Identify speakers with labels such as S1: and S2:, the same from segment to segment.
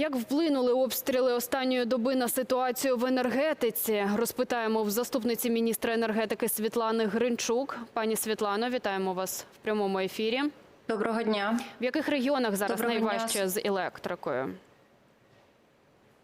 S1: Як вплинули обстріли останньої доби на ситуацію в енергетиці? Розпитаємо в заступниці міністра енергетики Світлани Гринчук. Пані Світлано, вітаємо вас в прямому ефірі.
S2: Доброго дня.
S1: В яких регіонах зараз
S2: Доброго дня.
S1: найважче з електрикою?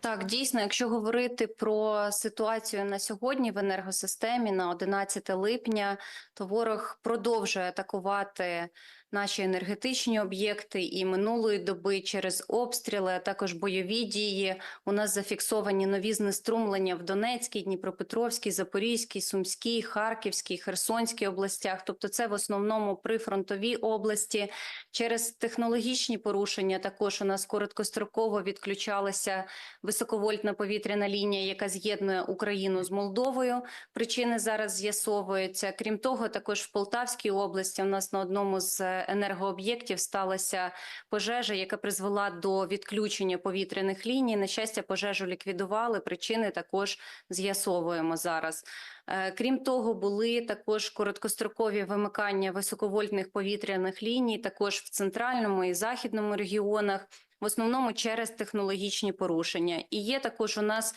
S2: Так, дійсно, якщо говорити про ситуацію на сьогодні в енергосистемі на 11 липня, то ворог продовжує атакувати наші енергетичні об'єкти і минулої доби через обстріли, а також бойові дії. У нас зафіксовані нові знеструмлення в Донецькій, Дніпропетровській, Запорізькій, Сумській, Харківській, Херсонській областях. Тобто, це в основному прифронтові області. Через технологічні порушення також у нас короткостроково відключалася високовольтна повітряна лінія, яка з'єднує Україну з Молдовою. Причини зараз з'ясовуються. Крім того, також в Полтавській області у нас на одному з енергооб'єктів сталася пожежа, яка призвела до відключення повітряних ліній. На щастя, пожежу ліквідували. Причини також з'ясовуємо зараз. Е, Крім того, були також короткострокові вимикання високовольтних повітряних ліній, також в центральному і західному регіонах, в основному через технологічні порушення. І є також у нас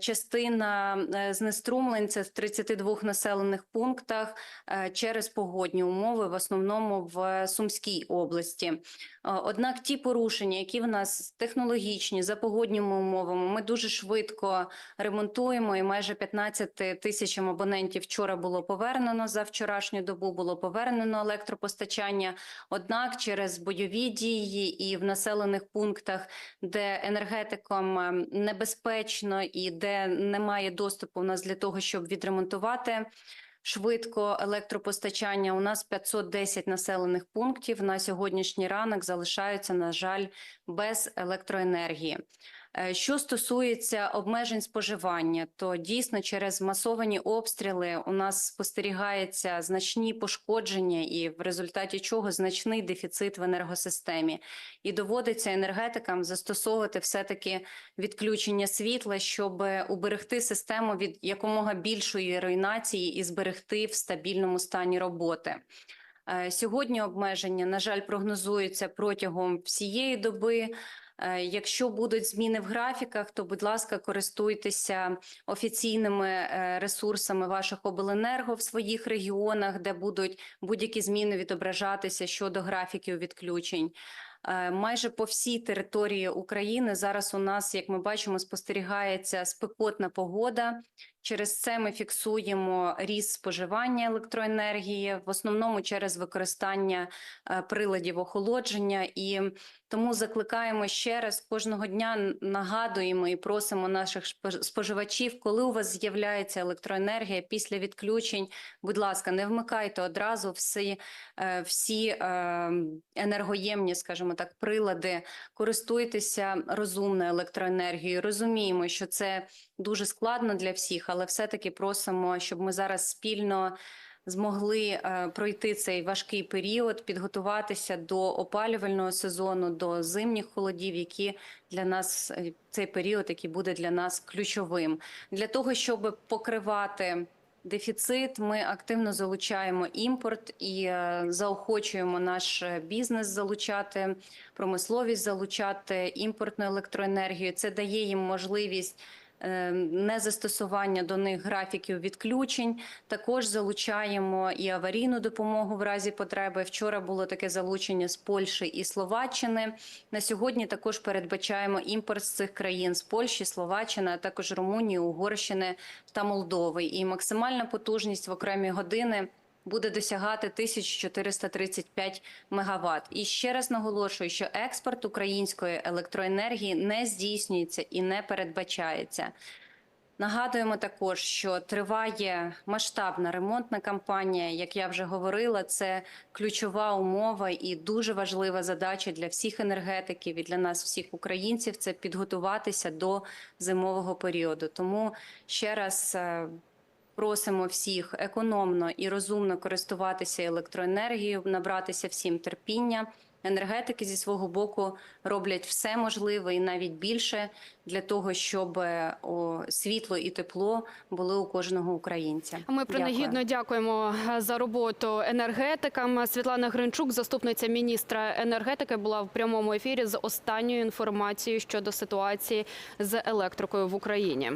S2: частина е, знеструмлень це в 32 населених пунктах е, через погодні умови, в основному в Сумській області. Е, Однак ті порушення, які в нас технологічні за погодніми умовами, ми дуже швидко ремонтуємо. І майже 15 тисячам абонентів вчора було повернено за вчорашню добу. Було повернено електропостачання. Однак, через бойові дії і в населених пунктах, де енергетикам ем, небезпечно і де немає доступу у нас для того, щоб відремонтувати. Швидко електропостачання у нас 510 населених пунктів на сьогоднішній ранок залишаються, на жаль, без електроенергії. Е, Що стосується обмежень споживання, то дійсно через масовані обстріли у нас спостерігається значні пошкодження, і в результаті чого значний дефіцит в енергосистемі, і доводиться енергетикам застосовувати все таки відключення світла, щоб уберегти систему від якомога більшої руйнації і зберегти в стабільному стані роботи. Е, Сьогодні обмеження, на жаль, прогнозуються протягом всієї доби. Е, Якщо будуть зміни в графіках, то, будь ласка, користуйтеся офіційними е, ресурсами ваших обленерго в своїх регіонах, де будуть будь-які зміни відображатися щодо графіків відключень. Е, Майже по всій території України зараз у нас, як ми бачимо, спостерігається спекотна погода. Через це ми фіксуємо ріст споживання електроенергії, в основному через використання е, приладів охолодження. І тому закликаємо ще раз кожного дня нагадуємо і просимо наших споживачів, коли у вас з'являється електроенергія після відключень. Будь ласка, не вмикайте одразу всі, е, всі е, енергоємні, скажімо так, прилади. Користуйтеся розумною електроенергією. Розуміємо, що це дуже складно для всіх, але все-таки просимо, щоб ми зараз спільно змогли е, пройти цей важкий період, підготуватися до опалювального сезону, до зимніх холодів, які для нас е, цей період, який буде для нас ключовим, для того, щоб покривати. Дефіцит ми активно залучаємо імпорт і е, заохочуємо наш е, бізнес залучати, промисловість залучати імпортну електроенергію. Це дає їм можливість незастосування до них графіків відключень. Також залучаємо і аварійну допомогу в разі потреби. Вчора було таке залучення з Польщі і Словаччини. На сьогодні також передбачаємо імпорт з цих країн з Польщі, Словаччини, а також Румунії, Угорщини та Молдови. І максимальна потужність в окремі години. Буде досягати 1435 мегаватт. І ще раз наголошую, що експорт української електроенергії не здійснюється і не передбачається. Нагадуємо також, що триває масштабна ремонтна кампанія. Як я вже говорила, це ключова умова і дуже важлива задача для всіх енергетиків і для нас, всіх українців, це підготуватися до зимового періоду. Тому ще раз. Просимо всіх економно і розумно користуватися електроенергією, набратися всім терпіння, енергетики зі свого боку роблять все можливе і навіть більше для того, щоб е, о, світло і тепло були у кожного українця.
S1: Ми
S2: Дякую.
S1: принагідно дякуємо е, за роботу енергетикам. Світлана Гринчук, заступниця міністра енергетики, була в прямому ефірі з останньою інформацією щодо ситуації з електрикою в Україні.